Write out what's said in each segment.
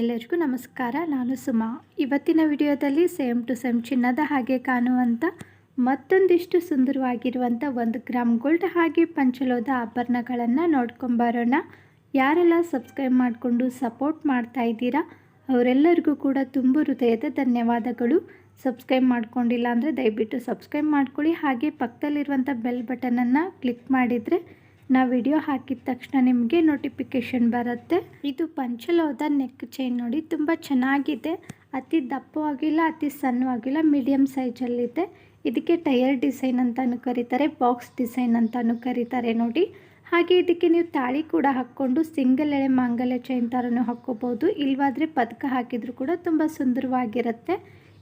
ಎಲ್ಲರಿಗೂ ನಮಸ್ಕಾರ, ನಾನು ಸುಮಾ. ಇವತ್ತಿನ ವಿಡಿಯೋದಲ್ಲಿ ಸೇಮ್ ಟು ಸೇಮ್ ಚಿನ್ನದ ಹಾಗೆ ಕಾಣುವಂಥ ಮತ್ತೊಂದಿಷ್ಟು ಸುಂದರವಾಗಿರುವಂಥ ಒಂದು ಗ್ರಾಮ್ ಗೋಲ್ಡ್ ಹಾಗೆ ಪಂಚಲೋದ ಆಭರಣಗಳನ್ನು ನೋಡ್ಕೊಂಬರೋಣ ಯಾರೆಲ್ಲ ಸಬ್ಸ್ಕ್ರೈಬ್ ಮಾಡಿಕೊಂಡು ಸಪೋರ್ಟ್ ಮಾಡ್ತಾ ಇದ್ದೀರಾ, ಅವರೆಲ್ಲರಿಗೂ ಕೂಡ ತುಂಬ ಹೃದಯದ ಧನ್ಯವಾದಗಳು. ಸಬ್ಸ್ಕ್ರೈಬ್ ಮಾಡ್ಕೊಂಡಿಲ್ಲ ಅಂದರೆ ದಯವಿಟ್ಟು ಸಬ್ಸ್ಕ್ರೈಬ್ ಮಾಡ್ಕೊಳ್ಳಿ. ಹಾಗೆ ಪಕ್ಕದಲ್ಲಿರುವಂಥ ಬೆಲ್ ಬಟನನ್ನು ಕ್ಲಿಕ್ ಮಾಡಿದರೆ ನಾವು ವಿಡಿಯೋ ಹಾಕಿದ ತಕ್ಷಣ ನಿಮಗೆ ನೋಟಿಫಿಕೇಷನ್ ಬರುತ್ತೆ. ಇದು ಪಂಚಲೋದ ನೆಕ್ ಚೈನ್ ನೋಡಿ, ತುಂಬ ಚೆನ್ನಾಗಿದೆ. ಅತಿ ದಪ್ಪವಾಗಿಲ್ಲ, ಅತಿ ಸಣ್ಣವಾಗಿಲ್ಲ ಮೀಡಿಯಮ್ ಸೈಜಲ್ಲಿದೆ ಇದಕ್ಕೆ ಟೈರ್ ಡಿಸೈನ್ ಅಂತಲೂ ಕರೀತಾರೆ ಬಾಕ್ಸ್ ಡಿಸೈನ್ ಅಂತಲೂ ಕರೀತಾರೆ ನೋಡಿ. ಹಾಗೆ ಇದಕ್ಕೆ ನೀವು ತಾಳಿ ಕೂಡ ಹಾಕ್ಕೊಂಡು ಸಿಂಗಲ್ ಎಳೆ ಮಾಂಗಲ್ಯ ಚೈನ್ ಥರನೂ ಹಾಕ್ಕೋಬೋದು. ಇಲ್ವಾದರೆ ಪದಕ ಹಾಕಿದರೂ ಕೂಡ ತುಂಬ ಸುಂದರವಾಗಿರುತ್ತೆ.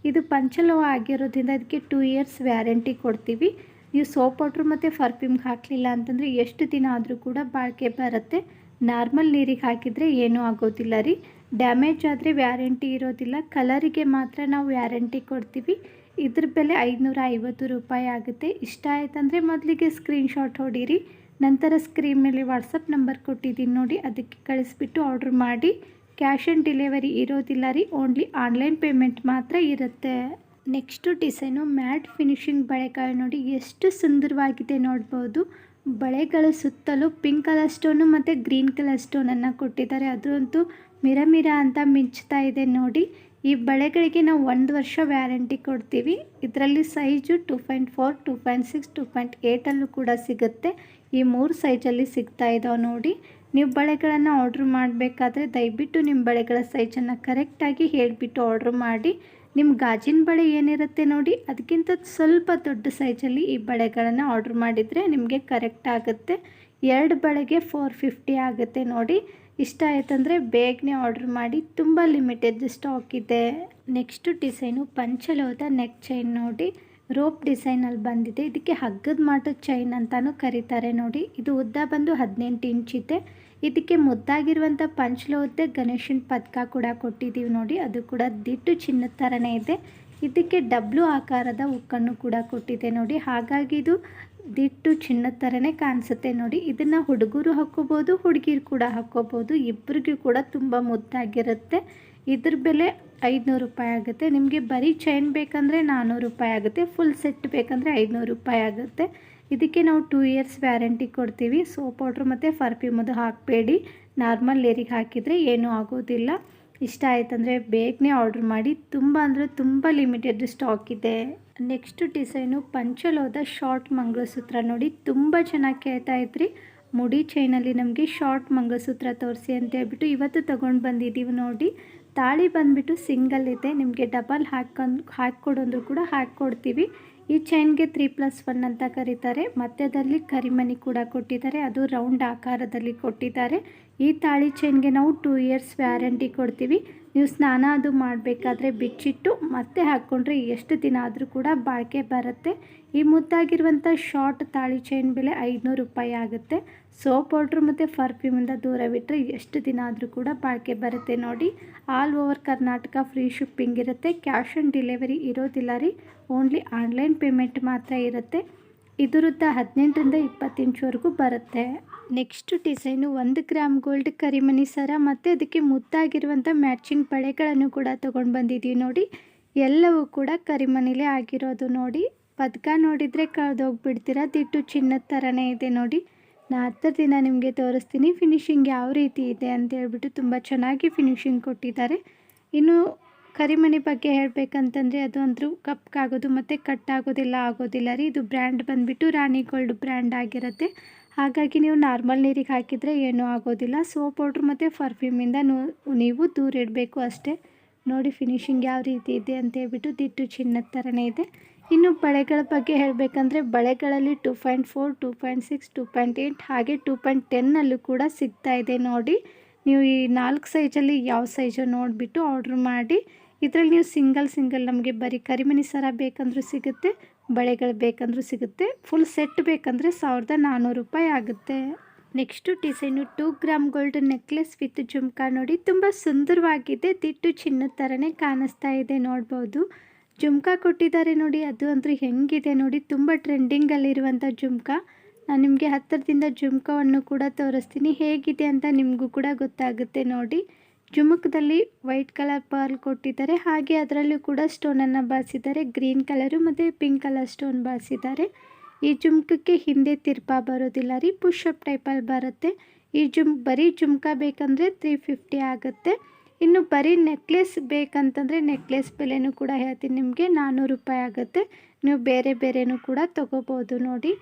ಇದು ಪಂಚಲೋ ಆಗಿರೋದ್ರಿಂದ ಇದಕ್ಕೆ ಟೂ ಇಯರ್ಸ್ ವ್ಯಾರಂಟಿ ಕೊಡ್ತೀವಿ. ನೀವು ಸೋಪ್ ಪೌಡ್ರ್ ಮತ್ತು ಫರ್ಫ್ಯೂಮ್ಗೆ ಹಾಕಲಿಲ್ಲ ಅಂತಂದರೆ ಎಷ್ಟು ದಿನ ಆದರೂ ಕೂಡ ಬಾಳಿಕೆ ಬರುತ್ತೆ. ನಾರ್ಮಲ್ ನೀರಿಗೆ ಹಾಕಿದರೆ ಏನೂ ಆಗೋದಿಲ್ಲ ರೀ. ಡ್ಯಾಮೇಜ್ ಆದರೆ ವ್ಯಾರಂಟಿ ಇರೋದಿಲ್ಲ. ಕಲರಿಗೆ ಮಾತ್ರ ನಾವು ವ್ಯಾರಂಟಿ ಕೊಡ್ತೀವಿ. ಇದ್ರ ಬೆಲೆ ಐದುನೂರ ಐವತ್ತು ರೂಪಾಯಿ ಆಗುತ್ತೆ. ಇಷ್ಟ ಆಯ್ತಂದರೆ ಮೊದಲಿಗೆ ಸ್ಕ್ರೀನ್ಶಾಟ್ ಹೊಡೀರಿ. ನಂತರ ಸ್ಕ್ರೀನ್ ಮೇಲೆ ವಾಟ್ಸಪ್ ನಂಬರ್ ಕೊಟ್ಟಿದ್ದೀನಿ ನೋಡಿ. ಅದಕ್ಕೆ ಕಳಿಸ್ಬಿಟ್ಟು ಆರ್ಡ್ರ್ ಮಾಡಿ. ಕ್ಯಾಶ್ ಆನ್ ಡೆಲಿವರಿ ಇರೋದಿಲ್ಲ ರೀ. ಓನ್ಲಿ ಆನ್ಲೈನ್ ಪೇಮೆಂಟ್ ಮಾತ್ರ ಇರುತ್ತೆ. ನೆಕ್ಸ್ಟು ಡಿಸೈನು ಮ್ಯಾಟ್ ಫಿನಿಶಿಂಗ್ ಬಳೆಗಳು ನೋಡಿ, ಎಷ್ಟು ಸುಂದರವಾಗಿದೆ ನೋಡ್ಬೋದು. ಬಳೆಗಳ ಸುತ್ತಲೂ ಪಿಂಕ್ ಕಲರ್ ಸ್ಟೋನು ಮತ್ತು ಗ್ರೀನ್ ಕಲರ್ ಸ್ಟೋನನ್ನು ಕೊಟ್ಟಿದ್ದಾರೆ. ಅದರಂತೂ ಮಿರ ಮಿರ ಅಂತ ಮಿಂಚ್ತಾ ಇದೆ ನೋಡಿ. ಈ ಬಳೆಗಳಿಗೆ ನಾವು ಒಂದು ವರ್ಷ ವ್ಯಾರಂಟಿ ಕೊಡ್ತೀವಿ. ಇದರಲ್ಲಿ size two point four, two point six, two point ಏಯ್ಟಲ್ಲೂ ಕೂಡ ಸಿಗುತ್ತೆ. ಈ ಮೂರು ಸೈಜಲ್ಲಿ ಸಿಗ್ತಾ ಇದ್ದಾವೆ ನೋಡಿ. ನೀವು ಬಳೆಗಳನ್ನು ಆರ್ಡ್ರ್ ಮಾಡಬೇಕಾದ್ರೆ ದಯವಿಟ್ಟು ನಿಮ್ಮ ಬಳೆಗಳ ಸೈಜನ್ನು ಕರೆಕ್ಟಾಗಿ ಹೇಳಿಬಿಟ್ಟು ಆರ್ಡ್ರ್ ಮಾಡಿ. ನಿಮ್ಮ ಗಾಜಿನ ಬಳೆ ಏನಿರುತ್ತೆ ನೋಡಿ, ಅದಕ್ಕಿಂತ ಸ್ವಲ್ಪ ದೊಡ್ಡ ಸೈಜಲ್ಲಿ ಈ ಬಳೆಗಳನ್ನು ಆರ್ಡ್ರ್ ಮಾಡಿದರೆ ನಿಮಗೆ ಕರೆಕ್ಟ್ ಆಗುತ್ತೆ. ಎರಡು ಬಳೆಗೆ ಫೋರ್ ಫಿಫ್ಟಿ ಆಗುತ್ತೆ ನೋಡಿ. ಇಷ್ಟ ಆಯ್ತಂದರೆ ಬೇಗನೆ ಆರ್ಡ್ರ್ ಮಾಡಿ. ತುಂಬ ಲಿಮಿಟೆಡ್ ಸ್ಟಾಕ್ ಇದೆ. ನೆಕ್ಸ್ಟು ಡಿಸೈನು ಪಂಚಲೋದ ನೆಕ್ ಚೈನ್ ನೋಡಿ. ರೋಪ್ ಡಿಸೈನಲ್ಲಿ ಬಂದಿದೆ. ಇದಕ್ಕೆ ಹಗ್ಗದ ಮಾಟದ ಚೈನ್ ಅಂತಲೂ ಕರೀತಾರೆ ನೋಡಿ. ಇದು ಉದ್ದ ಬಂದು ಹದಿನೆಂಟು ಇಂಚ್ ಇದೆ. ಇದಕ್ಕೆ ಮುದ್ದಾಗಿರುವಂಥ ಪಂಚಲೋದ್ದೆ ಗಣೇಶನ ಪದಕ ಕೂಡ ಕೊಟ್ಟಿದ್ದೀವಿ ನೋಡಿ. ಅದು ಕೂಡ ದಿಟ್ಟು ಚಿನ್ನದ ಥರನೇ ಇದೆ. ಇದಕ್ಕೆ ಡಬ್ಲು ಆಕಾರದ ಉಕ್ಕನ್ನು ಕೂಡ ಕೊಟ್ಟಿದೆ ನೋಡಿ. ಹಾಗಾಗಿ ಇದು ದಿಟ್ಟು ಚಿನ್ನದ ಥರನೇ ಕಾಣಿಸುತ್ತೆ ನೋಡಿ. ಇದನ್ನು ಹುಡುಗರು ಹಾಕ್ಕೋಬೋದು, ಹುಡುಗಿರು ಕೂಡ ಹಾಕ್ಕೋಬೋದು. ಇಬ್ಬರಿಗೂ ಕೂಡ ತುಂಬ ಮುದ್ದಾಗಿರುತ್ತೆ. ಇದ್ರ ಬೆಲೆ ಐದುನೂರು ರೂಪಾಯಿ ಆಗುತ್ತೆ. ನಿಮಗೆ ಬರೀ ಚೈನ್ ಬೇಕಂದರೆ ನಾನ್ನೂರು ರೂಪಾಯಿ ಆಗುತ್ತೆ. ಫುಲ್ ಸೆಟ್ ಬೇಕಂದರೆ ಐದುನೂರು ರೂಪಾಯಿ ಆಗುತ್ತೆ. ಇದಕ್ಕೆ ನಾವು ಟೂ ಇಯರ್ಸ್ ವ್ಯಾರಂಟಿ ಕೊಡ್ತೀವಿ. ಸೋಪ್ ಪೌಡ್ರ್ ಮತ್ತು ಪರ್ಫ್ಯೂಮ್ ಅದು ಹಾಕಬೇಡಿ. ನಾರ್ಮಲ್ ಲೇರಿಗೆ ಹಾಕಿದರೆ ಏನೂ ಆಗೋದಿಲ್ಲ. ಇಷ್ಟ ಆಯ್ತಂದರೆ ಬೇಗನೆ ಆರ್ಡ್ರ್ ಮಾಡಿ. ತುಂಬ ಅಂದರೆ ತುಂಬ ಲಿಮಿಟೆಡ್ ಸ್ಟಾಕ್ ಇದೆ. ನೆಕ್ಸ್ಟ್ ಡಿಸೈನು ಪಂಚಲೋದ ಶಾರ್ಟ್ ಮಂಗಳಸೂತ್ರ ನೋಡಿ. ತುಂಬ ಚೆನ್ನಾಗಿ ಕೇಳ್ತಾ ಇದ್ರಿ. ಮುಡಿ ಚೈನಲ್ಲಿ ನಮಗೆ ಶಾರ್ಟ್ ಮಂಗಸೂತ್ರ ತೋರಿಸಿ ಅಂತ ಹೇಳ್ಬಿಟ್ಟು ಇವತ್ತು ತೊಗೊಂಡು ಬಂದಿದ್ದೀವಿ ನೋಡಿ. ತಾಳಿ ಬಂದುಬಿಟ್ಟು ಸಿಂಗಲ್ ಇದೆ. ನಿಮಗೆ ಡಬಲ್ ಹಾಕೊಂಡು ಹಾಕ್ಕೊಡೋಂದ್ರು ಕೂಡ ಹಾಕ್ಕೊಡ್ತೀವಿ. ಈ ಚೈನ್ಗೆ ತ್ರೀ ಪ್ಲಸ್ ಒನ್ ಅಂತ ಕರೀತಾರೆ. ಮಧ್ಯದಲ್ಲಿ ಕರಿಮಣಿ ಕೂಡ ಕೊಟ್ಟಿದ್ದಾರೆ. ಅದು ರೌಂಡ್ ಆಕಾರದಲ್ಲಿ ಕೊಟ್ಟಿದ್ದಾರೆ. ಈ ತಾಳಿ ಚೈನ್ಗೆ ನಾವು ಟೂ ಇಯರ್ಸ್ ವ್ಯಾರಂಟಿ ಕೊಡ್ತೀವಿ. ನೀವು ಸ್ನಾನ ಅದು ಮಾಡಬೇಕಾದ್ರೆ ಬಿಚ್ಚಿಟ್ಟು ಮತ್ತೆ ಹಾಕ್ಕೊಂಡ್ರೆ ಎಷ್ಟು ದಿನ ಆದರೂ ಕೂಡ ಬಾಳಿಕೆ ಬರುತ್ತೆ. ಈ ಮುದ್ದಾಗಿರುವಂಥ ಶಾರ್ಟ್ ತಾಳಿ ಚೈನ್ ಬೆಲೆ ಐದುನೂರು ರೂಪಾಯಿ ಆಗುತ್ತೆ. ಸೋಪ್ ಪೌಡ್ರ್ ಮತ್ತು ಪರ್ಫ್ಯೂಮಿಂದ ದೂರ ಬಿಟ್ಟರೆ ಎಷ್ಟು ದಿನ ಆದರೂ ಕೂಡ ಬಾಳಿಕೆ ಬರುತ್ತೆ ನೋಡಿ. All over Karnataka free shipping ಇರುತ್ತೆ. ಕ್ಯಾಶ್ ಆನ್ ಡೆಲಿವರಿ ಇರೋದಿಲ್ಲ ರೀ. ಓನ್ಲಿ ಆನ್ಲೈನ್ ಪೇಮೆಂಟ್ ಮಾತ್ರ ಇರುತ್ತೆ. ಇದರದ್ದು ಹದಿನೆಂಟರಿಂದ ಇಪ್ಪತ್ತು ಇಂಚ್ವರೆಗೂ ಬರುತ್ತೆ. ನೆಕ್ಸ್ಟ್ ಡಿಸೈನು ಒಂದು ಗ್ರಾಮ್ ಗೋಲ್ಡ್ ಕರಿಮಣಿ ಸರ ಮತ್ತು ಅದಕ್ಕೆ ಮುದ್ದಾಗಿರುವಂಥ ಮ್ಯಾಚಿಂಗ್ ಬಳೆಗಳನ್ನು ಕೂಡ ತೊಗೊಂಡು ಬಂದಿದ್ದೀವಿ ನೋಡಿ. ಎಲ್ಲವೂ ಕೂಡ ಕರಿಮಣಿಲೇ ಆಗಿರೋದು ನೋಡಿ. ಪದಕ ನೋಡಿದರೆ ಕಳೆದೋಗ್ಬಿಡ್ತೀರಾ? ದಿಟ್ಟು ಚಿನ್ನದ ಥರನೇ ಇದೆ ನೋಡಿ. ನಾ ಹತ್ತದಿಂದ ನಿಮಗೆ ತೋರಿಸ್ತೀನಿ. ಫಿನಿಶಿಂಗ್ ಯಾವ ರೀತಿ ಇದೆ ಅಂತ ಹೇಳ್ಬಿಟ್ಟು ತುಂಬ ಚೆನ್ನಾಗಿ ಫಿನಿಶಿಂಗ್ ಕೊಟ್ಟಿದ್ದಾರೆ. ಇನ್ನು ಕರಿಮಣಿ ಬಗ್ಗೆ ಹೇಳಬೇಕಂತಂದರೆ ಅದು ಅಂದರೂ ಕಪ್ಗಾಗೋದು ಮತ್ತು ಕಟ್ಟಾಗೋದಿಲ್ಲ, ಆಗೋದಿಲ್ಲ ರೀ. ಇದು ಬ್ರ್ಯಾಂಡ್ ಬಂದುಬಿಟ್ಟು ರಾಣಿ ಗೋಲ್ಡ್ ಬ್ರ್ಯಾಂಡ್ ಆಗಿರುತ್ತೆ. ಹಾಗಾಗಿ ನೀವು ನಾರ್ಮಲ್ ನೀರಿಗೆ ಹಾಕಿದರೆ ಏನೂ ಆಗೋದಿಲ್ಲ. ಸೋಪ್ ಪೌಡ್ರ್ ಮತ್ತು ಪರ್ಫ್ಯೂಮಿಂದ ನೀವು ದೂರ ಇಡಬೇಕು ಅಷ್ಟೇ. ನೋಡಿ ಫಿನಿಶಿಂಗ್ ಯಾವ ರೀತಿ ಇದೆ ಅಂತ ಹೇಳ್ಬಿಟ್ಟು ದಿಟ್ಟು ಚಿನ್ನದ ಥರನೇ ಇದೆ. ಇನ್ನು ಬಳೆಗಳ ಬಗ್ಗೆ ಹೇಳಬೇಕಂದ್ರೆ ಬಳೆಗಳಲ್ಲಿ two point four, two point six, two point eight ಹಾಗೆ ಟೂ ಪಾಯಿಂಟ್ ಟೆನ್ನಲ್ಲೂ ಕೂಡ ಸಿಗ್ತಾ ಇದೆ ನೋಡಿ. ನೀವು ಈ ನಾಲ್ಕು ಸೈಜಲ್ಲಿ ಯಾವ ಸೈಜು ನೋಡಿಬಿಟ್ಟು ಆರ್ಡ್ರ್ ಮಾಡಿ ಇದರಲ್ಲಿ ನೀವು ಸಿಂಗಲ್ ಸಿಂಗಲ್ ನಮಗೆ ಬರೀ ಕರಿಮಣಿ ಸರ ಬೇಕಂದ್ರೂ ಸಿಗುತ್ತೆ, ಬಳೆಗಳು ಬೇಕಂದ್ರೂ ಸಿಗುತ್ತೆ ಫುಲ್ ಸೆಟ್ ಬೇಕಂದರೆ ಸಾವಿರದ ನಾನ್ನೂರು ರೂಪಾಯಿ ಆಗುತ್ತೆ. Next design two gram gold necklace with jhumka ನೋಡಿ, ತುಂಬ ಸುಂದರವಾಗಿದೆ, ದಿಟ್ಟು ಚಿನ್ನದ ಥರನೇ ಕಾಣಿಸ್ತಾ ಇದೆ ನೋಡ್ಬೋದು. ಜುಮ್ಕಾ ಕೊಟ್ಟಿದ್ದಾರೆ ನೋಡಿ, ಅದು ಅಂದರೆ ಹೆಂಗಿದೆ ನೋಡಿ, ತುಂಬ ಟ್ರೆಂಡಿಂಗಲ್ಲಿರುವಂಥ ಜುಮ್ಕಾ. ನಾನು ನಿಮಗೆ ಹತ್ತಿರದಿಂದ ಜುಮ್ಕವನ್ನು ಕೂಡ ತೋರಿಸ್ತೀನಿ, ಹೇಗಿದೆ ಅಂತ ನಿಮಗೂ ಕೂಡ ಗೊತ್ತಾಗುತ್ತೆ ನೋಡಿ. ಜುಮುಕದಲ್ಲಿ ವೈಟ್ ಕಲರ್ ಪರ್ಲ್ ಕೊಟ್ಟಿದ್ದಾರೆ. ಹಾಗೆ ಅದರಲ್ಲೂ ಕೂಡ ಸ್ಟೋನನ್ನು ಬಳಸಿದ್ದಾರೆ ಗ್ರೀನ್ ಕಲರು ಮತ್ತು ಪಿಂಕ್ ಕಲರ್ ಸ್ಟೋನ್ ಬಳಸಿದ್ದಾರೆ ಈ ಜುಮ್ಕಕ್ಕೆ ಹಿಂದೆ ತಿರ್ಪಾ ಬರೋದಿಲ್ಲ ರೀ. ಪುಷಪ್ ಟೈಪಲ್ಲಿ ಬರುತ್ತೆ. ಈ ಜುಮ್, ಬರೀ ಜುಮ್ಕ ಬೇಕಂದರೆ ತ್ರೀ ಫಿಫ್ಟಿ ಆಗುತ್ತೆ. ಇನ್ನು ಬರೀ ನೆಕ್ಲೆಸ್ ಬೇಕಂತಂದರೆ ನೆಕ್ಲೆಸ್ ಬೆಲೆನೂ ಕೂಡ ಹೇಳ್ತೀನಿ ನಿಮಗೆ. ನಾನ್ನೂರು ರೂಪಾಯಿ ಆಗುತ್ತೆ. ನೀವು ಬೇರೆ ಬೇರೆನೂ ಕೂಡ ತೊಗೋಬೋದು ನೋಡಿ.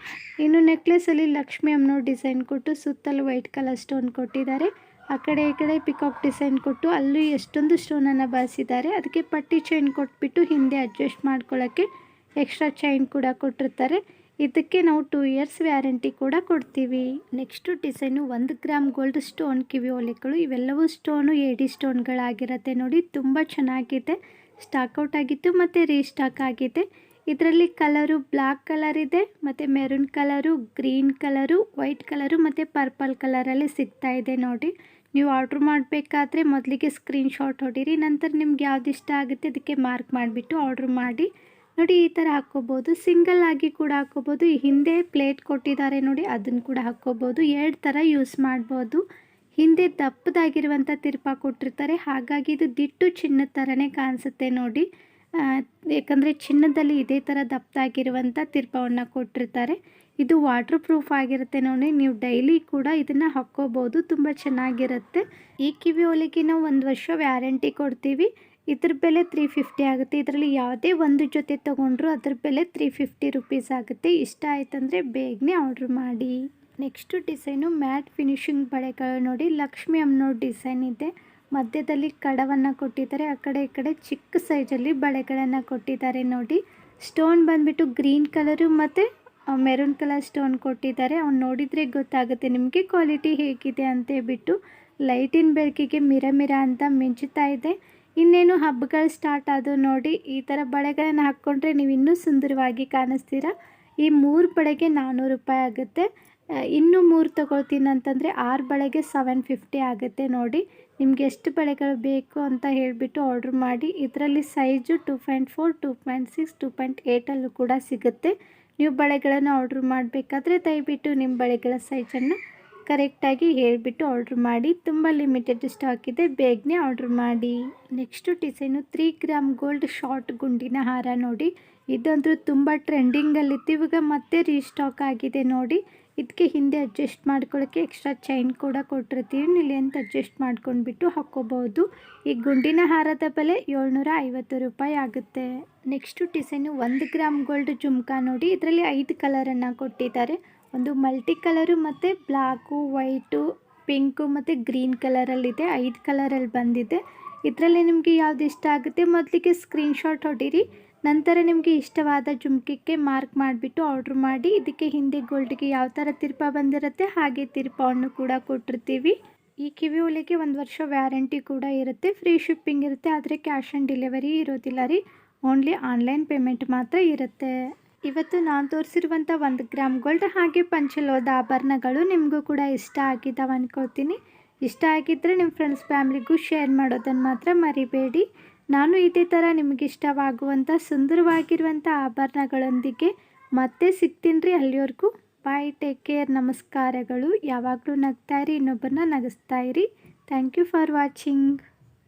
ಇನ್ನು ನೆಕ್ಲೆಸಲ್ಲಿ ಲಕ್ಷ್ಮಿ ಅಮ್ಮನೋ ಡಿಸೈನ್ ಕೊಟ್ಟು ಸುತ್ತಲೂ ವೈಟ್ ಕಲರ್ ಸ್ಟೋನ್ ಕೊಟ್ಟಿದ್ದಾರೆ. ಆ ಕಡೆ ಈ ಕಡೆ ಪಿಕಾಕ್ ಡಿಸೈನ್ ಕೊಟ್ಟು ಅಲ್ಲೂ ಎಷ್ಟೊಂದು ಸ್ಟೋನನ್ನು ಬಳಸಿದ್ದಾರೆ ಅದಕ್ಕೆ ಪಟ್ಟಿ ಚೈನ್ ಕೊಟ್ಬಿಟ್ಟು ಹಿಂದೆ ಅಡ್ಜಸ್ಟ್ ಮಾಡ್ಕೊಳ್ಳೋಕ್ಕೆ ಎಕ್ಸ್ಟ್ರಾ ಚೈನ್ ಕೂಡ ಕೊಟ್ಟಿರ್ತಾರೆ. ಇದಕ್ಕೆ ನಾವು ಟೂ ಇಯರ್ಸ್ ವ್ಯಾರಂಟಿ ಕೂಡ ಕೊಡ್ತೀವಿ. ನೆಕ್ಸ್ಟು ಡಿಸೈನು ಒಂದು ಗ್ರಾಮ್ ಗೋಲ್ಡ್ ಸ್ಟೋನ್ ಕಿವಿ ಓಲೆಗಳು ಇವೆಲ್ಲವೂ ಸ್ಟೋನು ಏಡಿ ಸ್ಟೋನ್ಗಳಾಗಿರುತ್ತೆ ನೋಡಿ. ತುಂಬ ಚೆನ್ನಾಗಿದೆ. ಸ್ಟಾಕ್ಔಟ್ ಆಗಿತ್ತು ಮತ್ತು ರೀಸ್ಟಾಕ್ ಆಗಿದೆ ಇದರಲ್ಲಿ ಕಲರು ಬ್ಲ್ಯಾಕ್ ಕಲರ್ ಇದೆ, ಮತ್ತು maroon colour green colour white colour ಮತ್ತು ಪರ್ಪಲ್ ಕಲರಲ್ಲಿ ಸಿಗ್ತಾ ಇದೆ ನೋಡಿ. ನೀವು ಆರ್ಡ್ರ್ ಮಾಡಬೇಕಾದ್ರೆ ಮೊದಲಿಗೆ ಸ್ಕ್ರೀನ್ಶಾಟ್ ಹೊಡೀರಿ, ನಂತರ ನಿಮ್ಗೆ ಯಾವ್ದು ಇಷ್ಟ ಆಗುತ್ತೆ ಅದಕ್ಕೆ ಮಾರ್ಕ್ ಮಾಡಿಬಿಟ್ಟು ಆರ್ಡ್ರ್ ಮಾಡಿ. ನೋಡಿ, ಈ ಥರ ಹಾಕ್ಕೋಬೋದು. ಸಿಂಗಲ್ ಆಗಿ ಕೂಡ ಹಾಕ್ಕೋಬೋದು. ಈ ಹಿಂದೆ ಪ್ಲೇಟ್ ಕೊಟ್ಟಿದ್ದಾರೆ ನೋಡಿ, ಅದನ್ನು ಕೂಡ ಹಾಕ್ಕೋಬೋದು. ಎರಡು ಥರ ಯೂಸ್ ಮಾಡ್ಬೋದು. ಹಿಂದೆ ದಪ್ಪದಾಗಿರುವಂಥ ತಿರ್ಪಾ ಕೊಟ್ಟಿರ್ತಾರೆ. ಹಾಗಾಗಿ ಇದು ದಿಟ್ಟು ಚಿನ್ನದ ಥರನೇ ಕಾಣಿಸುತ್ತೆ ನೋಡಿ. ಯಾಕಂದರೆ ಚಿನ್ನದಲ್ಲಿ ಇದೇ ಥರ ದಪ್ಪದಾಗಿರುವಂಥ ತಿರ್ಪವನ್ನು ಕೊಟ್ಟಿರ್ತಾರೆ. ಇದು ವಾಟರ್ ಪ್ರೂಫ್ ಆಗಿರುತ್ತೆ ನೋಡಿ. ನೀವು ಡೈಲಿ ಕೂಡ ಇದನ್ನು ಹಾಕ್ಕೋಬೋದು. ತುಂಬ ಚೆನ್ನಾಗಿರುತ್ತೆ. ಈ ಕಿವಿ ಒಲೆಗೆ ನಾವು ಒಂದು ವರ್ಷ ವ್ಯಾರಂಟಿ ಕೊಡ್ತೀವಿ. ಇದ್ರ ಬೆಲೆ ತ್ರೀ ಫಿಫ್ಟಿ ಆಗುತ್ತೆ. ಇದರಲ್ಲಿ ಯಾವುದೇ ಒಂದು ಜೊತೆ ತೊಗೊಂಡ್ರು ಅದ್ರ ಬೆಲೆ ತ್ರೀ ಫಿಫ್ಟಿ ರುಪೀಸ್ ಆಗುತ್ತೆ. ಇಷ್ಟ ಆಯ್ತಂದರೆ ಬೇಗನೆ ಆರ್ಡ್ರ್ ಮಾಡಿ. ನೆಕ್ಸ್ಟು ಡಿಸೈನು ಮ್ಯಾಟ್ ಫಿನಿಶಿಂಗ್ ಬಳೆಗಳು ನೋಡಿ. ಲಕ್ಷ್ಮಿ ಅಮ್ಮನೋ ಡಿಸೈನ್ ಇದೆ. ಮಧ್ಯದಲ್ಲಿ ಕಡವನ್ನು ಕೊಟ್ಟಿದ್ದಾರೆ. ಆ ಕಡೆ ಈ ಕಡೆ ಚಿಕ್ಕ ಸೈಜಲ್ಲಿ ಬಳೆಗಳನ್ನು ಕೊಟ್ಟಿದ್ದಾರೆ ನೋಡಿ. ಸ್ಟೋನ್ ಬಂದುಬಿಟ್ಟು ಗ್ರೀನ್ ಕಲರು ಮತ್ತು ಮೆರೂನ್ ಕಲರ್ ಸ್ಟೋನ್ ಕೊಟ್ಟಿದ್ದಾರೆ. ಅವ್ನು ನೋಡಿದರೆ ಗೊತ್ತಾಗುತ್ತೆ ನಿಮಗೆ ಕ್ವಾಲಿಟಿ ಹೇಗಿದೆ ಅಂತ ಹೇಳ್ಬಿಟ್ಟು ಲೈಟಿನ ಬೆಳಕಿಗೆ ಮಿರ ಮಿರ ಅಂತ ಮಿಂಚುತ್ತಾ ಇದೆ. ಇನ್ನೇನು ಹಬ್ಬಗಳು ಸ್ಟಾರ್ಟ್ ಆದವು ನೋಡಿ, ಈ ಥರ ಬಳೆಗಳನ್ನು ಹಾಕ್ಕೊಂಡ್ರೆ ನೀವು ಇನ್ನೂ ಸುಂದರವಾಗಿ ಕಾಣಿಸ್ತೀರಾ? ಈ ಮೂರು ಬಳೆಗೆ ನಾನ್ನೂರು ರೂಪಾಯಿ ಆಗುತ್ತೆ. ಇನ್ನೂ ಮೂರು ತೊಗೊಳ್ತೀನಿ ಅಂತಂದರೆ ಆರು ಬಳೆಗೆ ಸೆವೆನ್ ಫಿಫ್ಟಿ ಆಗುತ್ತೆ ನೋಡಿ. ನಿಮ್ಗೆ ಎಷ್ಟು ಬಳೆಗಳು ಬೇಕು ಅಂತ ಹೇಳಿಬಿಟ್ಟು ಆರ್ಡ್ರ್ ಮಾಡಿ. ಇದರಲ್ಲಿ size two point four two point six two point ಏಯ್ಟಲ್ಲೂ ಕೂಡ ಸಿಗುತ್ತೆ. ನೀವು ಬಳೆಗಳನ್ನು ಆರ್ಡ್ರ್ ಮಾಡಬೇಕಾದ್ರೆ ದಯವಿಟ್ಟು ನಿಮ್ಮ ಬಳೆಗಳ ಸೈಜನ್ನು ಕರೆಕ್ಟಾಗಿ ಹೇಳಿಬಿಟ್ಟು ಆರ್ಡ್ರ್ ಮಾಡಿ. ತುಂಬ ಲಿಮಿಟೆಡ್ ಸ್ಟಾಕ್ ಇದೆ. ಬೇಗನೆ ಆರ್ಡ್ರ್ ಮಾಡಿ. Next design three gram gold short ಗುಂಡಿನ ಹಾರ ನೋಡಿ. ಇದಂತೂ ತುಂಬ ಟ್ರೆಂಡಿಂಗಲ್ಲಿತ್ತು ಇವಾಗ ಮತ್ತೆ ರೀಸ್ಟಾಕ್ ಆಗಿದೆ ನೋಡಿ. ಇದಕ್ಕೆ ಹಿಂದೆ ಅಡ್ಜಸ್ಟ್ ಮಾಡ್ಕೊಳ್ಳೋಕ್ಕೆ ಎಕ್ಸ್ಟ್ರಾ ಚೈನ್ ಕೂಡ ಕೊಟ್ಟಿರ್ತೀವಿ. ನೀವು ಎಂತ ಅಡ್ಜಸ್ಟ್ ಮಾಡ್ಕೊಂಡ್ಬಿಟ್ಟು ಹಾಕ್ಕೋಬೋದು. ಈ ಗುಂಡಿನ ಹಾರದ ಬೆಲೆ ಏಳ್ನೂರ ಐವತ್ತು ರೂಪಾಯಿ ಆಗುತ್ತೆ. ನೆಕ್ಸ್ಟು ಡಿಸೈನು ಒಂದು ಗ್ರಾಮ್ ಗೋಲ್ಡ್ ಜುಮ್ಕಾ ನೋಡಿ. ಇದರಲ್ಲಿ ಐದು ಕಲರನ್ನು ಕೊಟ್ಟಿದ್ದಾರೆ. ಒಂದು ಮಲ್ಟಿ ಕಲರು ಮತ್ತು ಬ್ಲ್ಯಾಕು ವೈಟು ಪಿಂಕು ಮತ್ತು ಗ್ರೀನ್ ಕಲರಲ್ಲಿದೆ ಐದು ಕಲರಲ್ಲಿ ಬಂದಿದೆ. ಇದರಲ್ಲಿ ನಿಮಗೆ ಯಾವ್ದು ಇಷ್ಟ ಆಗುತ್ತೆ ಮೊದಲಿಗೆ ಸ್ಕ್ರೀನ್ಶಾಟ್ ಹೊಡೀರಿ. ನಂತರ ನಿಮಗೆ ಇಷ್ಟವಾದ ಜುಮ್ಕಿಕ್ಕೆ ಮಾರ್ಕ್ ಮಾಡಿಬಿಟ್ಟು ಆರ್ಡ್ರ್ ಮಾಡಿ, ಇದಕ್ಕೆ ಹಿಂದೆ ಗೋಲ್ಡ್ಗೆ ಯಾವ ಥರ ತಿರ್ಪ ಬಂದಿರುತ್ತೆ, ಹಾಗೆ ತಿರ್ಪವನ್ನು ಕೂಡ ಕೊಟ್ಟಿರ್ತೀವಿ. ಈ ಕಿವಿ ಒಲೆಗೆ ಒಂದು ವರ್ಷ ವ್ಯಾರಂಟಿ ಕೂಡ ಇರುತ್ತೆ, ಫ್ರೀ ಶಿಪ್ಪಿಂಗ್ ಇರುತ್ತೆ, ಆದರೆ ಕ್ಯಾಶ್ ಆನ್ ಡೆಲಿವರಿ ಇರೋದಿಲ್ಲ ರೀ. ಓನ್ಲಿ ಆನ್ಲೈನ್ ಪೇಮೆಂಟ್ ಮಾತ್ರ ಇರುತ್ತೆ. ಇವತ್ತು ನಾನು ತೋರಿಸಿರುವಂಥ ಒಂದು ಗ್ರಾಮ್ ಗೋಲ್ಡ್ ಹಾಗೆ ಪಂಚಲೋದ ಆಭರಣಗಳು ನಿಮಗೂ ಕೂಡ ಇಷ್ಟ ಆಗಿದ್ದಾವೆ ಅಂದ್ಕೊಳ್ತೀನಿ ಇಷ್ಟ ಆಗಿದ್ದರೆ ನಿಮ್ಮ ಫ್ರೆಂಡ್ಸ್ ಫ್ಯಾಮ್ಲಿಗೂ ಶೇರ್ ಮಾಡೋದನ್ನು ಮಾತ್ರ ಮರಿಬೇಡಿ. ನಾನು ಇದೇ ಥರ ನಿಮಗೆ ಇಷ್ಟವಾಗುವಂಥ ಸುಂದರವಾಗಿರುವಂಥ ಆಭರಣಗಳೊಂದಿಗೆ ಮತ್ತೆ ಸಿಗ್ತೀನಿ ರೀ ಅಲ್ಲಿವರೆಗೂ. ಬಾಯ್ ಟೇಕ್ ಕೇರ್ ನಮಸ್ಕಾರಗಳು. ಯಾವಾಗಲೂ ನಗ್ತಾಯಿರಿ ಇನ್ನೊಬ್ಬರನ್ನ ನಗಿಸ್ತಾ ಇರಿ. Thank you for watching